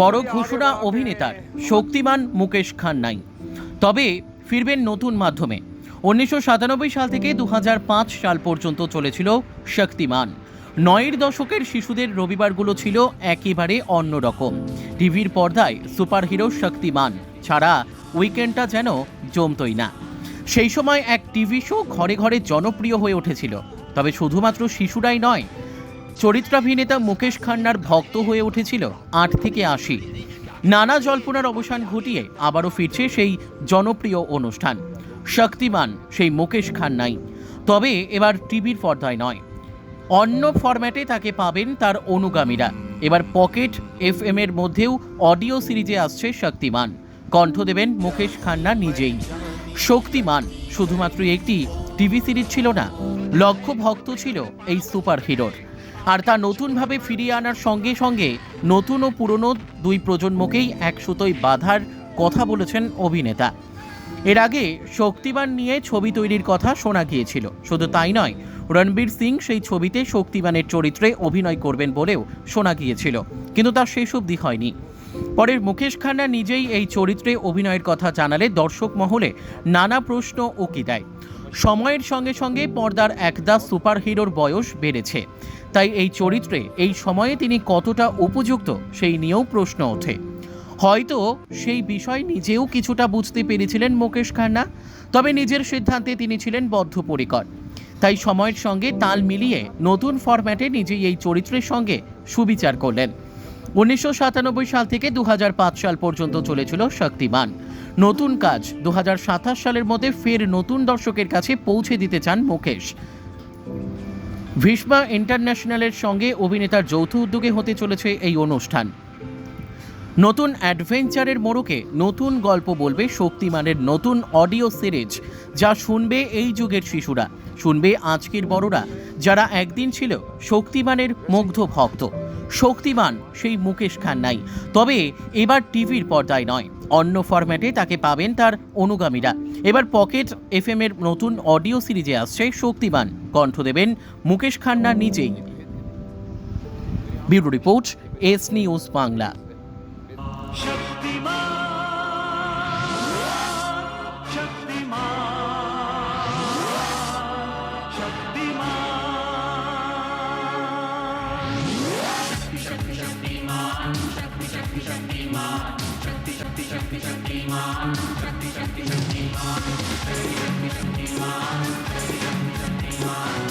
বড় ঘোষণা অভিনেতার, শক্তিমান মুকেশ খান্নাই তবে ফিরবেন নতুন মাধ্যমে। উনিশশো সাতানব্বই সাল থেকে দু হাজার পাঁচ সাল পর্যন্ত চলেছিল শক্তিমান। নয়ের দশকের শিশুদের রবিবারগুলো ছিল একেবারে অন্যরকম। টিভির পর্দায় সুপারহিরো শক্তিমান, ছাড়া উইকেন্ডটা যেন জমতই না। সেই সময় এক টিভি শো ঘরে ঘরে জনপ্রিয় হয়ে উঠেছিল। তবে শুধুমাত্র শিশুরাই নয় চরিত্রাভিনেতা মুকেশ খান্নার ভক্ত হয়ে উঠেছিল আট থেকে আশি। নানা জল্পনার অবসান ঘটিয়ে আবারও ফিরছে সেই জনপ্রিয় অনুষ্ঠান। শক্তিমান সেই মুকেশ খান্নাই। তবে এবার টিভির পর্দায় নয়। অন্য ফরম্যাটে তাকে পাবেন তার অনুগামীরা। এবার পকেট এফ এর মধ্যেও অডিও সিরিজে আসছে শক্তিমান। কণ্ঠ দেবেন মুকেশ খান্না নিজেই। শক্তিমান শুধুমাত্র একটি টিভি সিরিজ ছিল না লক্ষ ভক্ত ছিল এই সুপার হিরোর আর তা নতুনভাবে ফিরিয়ে আনার সঙ্গে সঙ্গে নতুন ও পুরনো দুই প্রজন্মকেই এক সুতোয় বাঁধার কথা বলেছেন অভিনেতা। এর আগে শক্তিবান নিয়ে ছবি তৈরির কথা শোনা গিয়েছিল। শুধু তাই নয়, রণবীর সিং সেই ছবিতে শক্তিবানের চরিত্রে অভিনয় করবেন বলেও শোনা গিয়েছিল, কিন্তু তার শেষ অবধি হয়নি। পরের মুকেশ খান্না নিজেই এই চরিত্রে অভিনয়ের কথা জানালে দর্শক মহলে নানা প্রশ্ন উকি দেয়। সময়ের সঙ্গে সঙ্গে পর্দার একদা সুপারহিরোর বয়স বেড়েছে। তাই এই চরিত্রে এই সময়ে তিনি কতটা উপযুক্ত সেই নিয়েও প্রশ্ন ওঠে। হয়তো সেই বিষয় নিজেও কিছুটা বুঝতে পেরেছিলেন মুকেশ খান্না, তবে নিজের সিদ্ধান্তে তিনি ছিলেন বদ্ধপরিকর। তাই সময়ের সঙ্গে তাল মিলিয়ে নতুন ফরম্যাটে নিজেই এই চরিত্রের সঙ্গে সুবিচার করলেন। উনিশশো সাতানব্বই সাল থেকে দু হাজার পাঁচ সাল পর্যন্ত চলেছিল শক্তিমান। নতুন কাজ দু হাজার সাতাশ সালের মধ্যে ফের নতুন দর্শকের কাছে পৌঁছে দিতে চান মুকেশ। ভীষ্মা ইন্টারন্যাশনালের সঙ্গে অভিনেতার যৌথ উদ্যোগে হতে চলেছে এই অনুষ্ঠান। নতুন অ্যাডভেঞ্চারের মোড়কে নতুন গল্প বলবে শক্তিমানের নতুন অডিও সিরিজ, যা শুনবে এই যুগের শিশুরা। শুনবে আজকের বড়রা, যারা একদিন ছিল শক্তিমানের মুগ্ধ ভক্ত। শক্তিমান সেই মুকেশ খান্নাই। তবে এবার টিভির পর্দায় নয়। অন্য ফরম্যাটে তাকে পাবেন তার অনুগামীরা। এবার পকেট এফ এর নতুন অডিও সিরিজে আসছে শক্তিমান। কণ্ঠ দেবেন মুকেশ খান্না নিজেই। Bureau report, S news Bangla. Shakti Shakti Shakti Shakti Shakti Shakti Shakti Shakti Shakti Shakti Shakti Shakti Shakti